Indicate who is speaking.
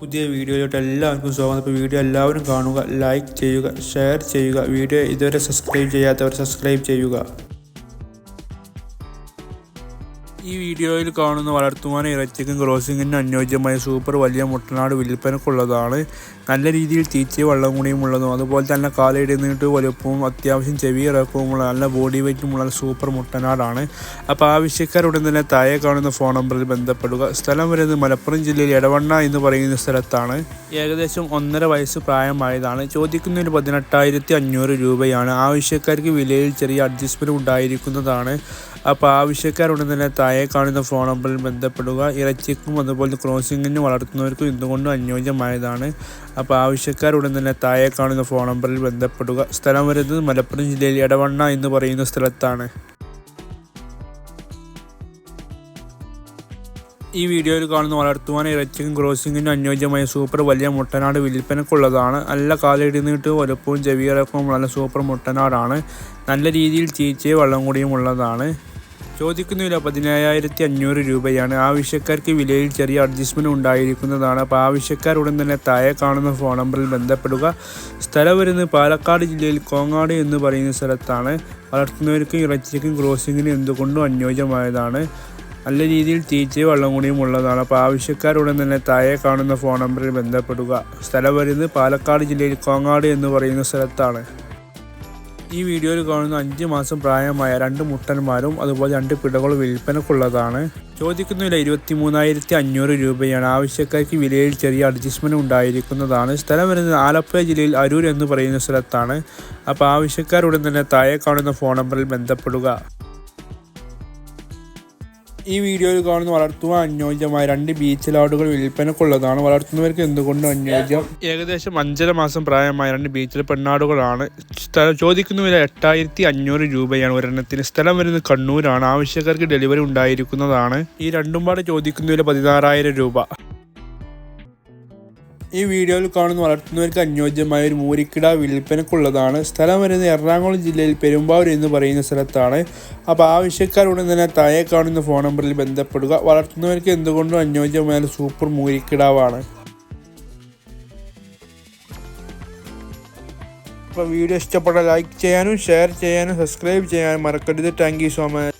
Speaker 1: പുതിയ വീഡിയോയിലോട്ട് എല്ലാവർക്കും സ്വാഗതം. ഇപ്പോൾ വീഡിയോ എല്ലാവരും കാണുക ലൈക്ക് ചെയ്യുക ഷെയർ ചെയ്യുക. വീഡിയോ ഇതുവരെ സബ്സ്ക്രൈബ് ചെയ്യാത്തവർ സബ്സ്ക്രൈബ് ചെയ്യുക. ഈ വീഡിയോയിൽ കാണുന്ന വളർത്തുവാനും ഇറച്ചിക്കും ക്രോസിങ്ങിനും അനുയോജ്യമായ സൂപ്പർ വലിയ മുട്ടനാട് വിൽപ്പനക്കുള്ളതാണ്. നല്ല രീതിയിൽ തീറ്റയും വെള്ളം കൂടിയും ഉള്ളതും. അതുപോലെ തന്നെ കാലിടുന്നിട്ട് വലുപ്പവും അത്യാവശ്യം ചെവി ഇറക്കവുമുള്ള നല്ല ബോഡി വെയ്റ്റുമുള്ള സൂപ്പർ മുട്ടനാടാണ്. അപ്പോൾ ആവശ്യക്കാരുടൻ തന്നെ താഴെ കാണുന്ന ഫോൺ നമ്പറിൽ ബന്ധപ്പെടുക. സ്ഥലം വരുന്നത് മലപ്പുറം ജില്ലയിൽ എടവണ്ണ എന്ന് പറയുന്ന സ്ഥലത്താണ്. ഏകദേശം ഒന്നര വയസ്സ് പ്രായമായതാണ്. ചോദിക്കുന്ന ഒരു പതിനെട്ടായിരത്തി അഞ്ഞൂറ് രൂപയാണ്. ആവശ്യക്കാർക്ക് വിലയിൽ ചെറിയ അഡ്ജസ്റ്റ്മെന്റ് ഉണ്ടായിരിക്കുന്നതാണ്. അപ്പോൾ ആവശ്യക്കാരുടൻ തന്നെ താഴെ കാണുന്ന ഫോൺ നമ്പറിൽ ബന്ധപ്പെടുക. ഇറച്ചിക്കും അതുപോലെ ക്രോസിങ്ങിനും വളർത്തുന്നവർക്കും എന്തുകൊണ്ടും അനുയോജ്യമായതാണ്. അപ്പോൾ ആവശ്യക്കാരുടൻ തന്നെ താഴെ കാണുന്ന ഫോൺ നമ്പറിൽ ബന്ധപ്പെടുക. സ്ഥലം വരുന്നത് മലപ്പുറം ജില്ലയിൽ എടവണ്ണ എന്ന് പറയുന്ന സ്ഥലത്താണ്. ഈ വീഡിയോയിൽ കാണുന്ന വളർത്തുവാൻ ഇറച്ചിക്കും ക്രോസിങ്ങിനും അനുയോജ്യമായ സൂപ്പർ വലിയ മുട്ടനാട് വിൽപ്പനക്കുള്ളതാണ് നല്ല കാലിടുന്നിട്ട് വലുപ്പവും ചെവിയിറക്കവും നല്ല സൂപ്പർ മുട്ടനാടാണ്. നല്ല രീതിയിൽ ചീച്ചയും വെള്ളം കൂടിയും ഉള്ളതാണ്. ചോദിക്കുന്ന വില പതിനേഴായിരത്തി അഞ്ഞൂറ് രൂപയാണ്. ആവശ്യക്കാർക്ക് വിലയിൽ ചെറിയ അഡ്ജസ്റ്റ്മെന്റ് ഉണ്ടായിരിക്കുന്നതാണ്. അപ്പോൾ ആവശ്യക്കാർ ഉടൻ തന്നെ താഴെ കാണുന്ന ഫോൺ നമ്പറിൽ ബന്ധപ്പെടുക. സ്ഥലം വരുന്നത് പാലക്കാട് ജില്ലയിൽ കോങ്ങാട് എന്ന് പറയുന്ന സ്ഥലത്താണ്. വളർത്തുന്നവർക്കും ഇറച്ചിക്കും ക്രോസിങ്ങിനും എന്തുകൊണ്ടും അനുയോജ്യമായതാണ്. നല്ല രീതിയിൽ തീറ്റയും വെള്ളം കൂടിയും ഉള്ളതാണ്. അപ്പോൾ ആവശ്യക്കാരുടൻ തന്നെ താഴെ കാണുന്ന ഫോൺ നമ്പറിൽ ബന്ധപ്പെടുക. സ്ഥലം വരുന്നത് പാലക്കാട് ജില്ലയിൽ കോങ്ങാട് എന്ന് പറയുന്ന സ്ഥലത്താണ്. ഈ വീഡിയോയിൽ കാണുന്ന അഞ്ച് മാസം പ്രായമായ രണ്ട് മുട്ടന്മാരും അതുപോലെ രണ്ട് പിടകളും വിൽപ്പനക്കുള്ളതാണ്. ചോദിക്കുന്ന വില ഇരുപത്തി മൂന്നായിരത്തി അഞ്ഞൂറ് രൂപയാണ്. ആവശ്യക്കാർക്ക് വിലയിൽ ചെറിയ അഡ്ജസ്റ്റ്മെന്റ് ഉണ്ടായിരിക്കുന്നതാണ്. സ്ഥലം വരുന്നത് ആലപ്പുഴ ജില്ലയിൽ അരൂർ എന്ന് പറയുന്ന സ്ഥലത്താണ്. അപ്പോൾ ആവശ്യക്കാരുടൻ തന്നെ താഴെ കാണുന്ന ഫോൺ നമ്പറിൽ ബന്ധപ്പെടുക. ഈ വീഡിയോയിൽ കാണുന്ന വളർത്തുവാൻ അനുയോജ്യമായ രണ്ട് ബീച്ച് ലാഡുകൾ വിൽപ്പനക്കുള്ളതാണ് വളർത്തുന്നവർക്ക് എന്തുകൊണ്ടും അനുയോജ്യം ഏകദേശം അഞ്ചര മാസം പ്രായമായ രണ്ട് ബീച്ചിലെ പെണ്ണാടുകളാണ്. ചോദിക്കുന്ന വില എട്ടായിരത്തി അഞ്ഞൂറ് രൂപയാണ്. ഒരെണ്ണത്തിന് സ്ഥലം വരുന്നത് കണ്ണൂരാണ്. ആവശ്യക്കാർക്ക് ഡെലിവറി ഉണ്ടായിരിക്കുന്നതാണ്. ഈ രണ്ടും പാടെ ചോദിക്കുന്ന വില പതിനാറായിരം രൂപ. ഈ വീഡിയോയിൽ കാണുന്ന വളർത്തുന്നവർക്ക് അനുയോജ്യമായ ഒരു മൂരിക്കിട വിൽപ്പനക്കുള്ളതാണ്. സ്ഥലം വരുന്നത് എറണാകുളം ജില്ലയിൽ പെരുമ്പാവൂർ എന്ന് പറയുന്ന സ്ഥലത്താണ്. അപ്പോൾ ആവശ്യക്കാരുടൻ തന്നെ താഴെ കാണുന്ന ഫോൺ നമ്പറിൽ ബന്ധപ്പെടുക. വളർത്തുന്നവർക്ക് എന്തുകൊണ്ടും അനുയോജ്യമായ സൂപ്പർ മൂരിക്കിടാവാണ്. അപ്പോൾ വീഡിയോ ഇഷ്ടപ്പെട്ട ലൈക്ക് ചെയ്യാനും ഷെയർ ചെയ്യാനും സബ്സ്ക്രൈബ് ചെയ്യാനും മറക്കരുത്. Thank you so much.